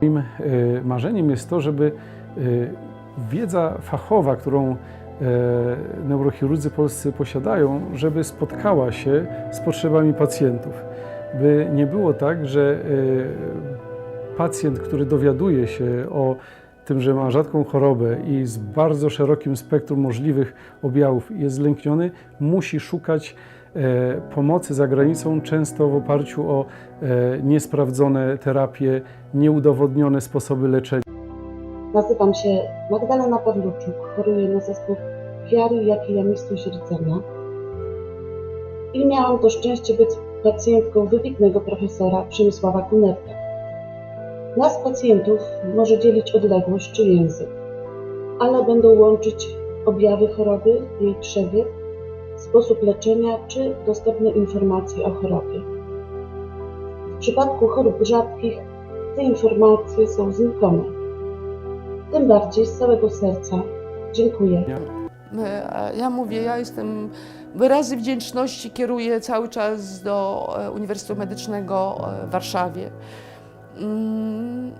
Moim e, marzeniem jest to, żeby e, wiedza fachowa, którą e, neurochirurdzy polscy posiadają, żeby spotkała się z potrzebami pacjentów. By nie było tak, że pacjent, który dowiaduje się o tym, że ma rzadką chorobę i z bardzo szerokim spektrum możliwych objawów jest zlękniony, musi szukać pomocy za granicą, często w oparciu o e, niesprawdzone terapie, nieudowodnione sposoby leczenia. Nazywam się Magdalena Pawluczuk, choruję na zespół wiary, jak i jamistość rdzenia. I miałam to szczęście być pacjentką wybitnego profesora Przemysława Kunerka. Nas pacjentów może dzielić odległość czy język, ale będą łączyć objawy choroby, jej przebieg, sposób leczenia czy dostępne informacje o chorobie. W przypadku chorób rzadkich te informacje są znikome. Tym bardziej z całego serca dziękuję. E, Ja mówię, ja jestem wyrazy wdzięczności kieruję cały czas do e, Uniwersytetu Medycznego e, w Warszawie. Mm,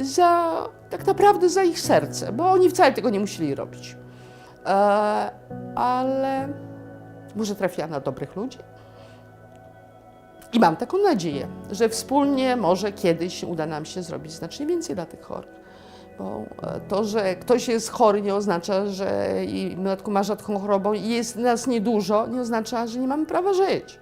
Za, tak naprawdę za ich serce, bo oni wcale tego nie musieli robić. E, Ale może trafiłam na dobrych ludzi. I mam taką nadzieję, że wspólnie może kiedyś uda nam się zrobić znacznie więcej dla tych chorych. Bo e, to, że ktoś jest chory, nie oznacza, że i w ma rzadką chorobą i jest nas niedużo, nie oznacza, że nie mamy prawa żyć.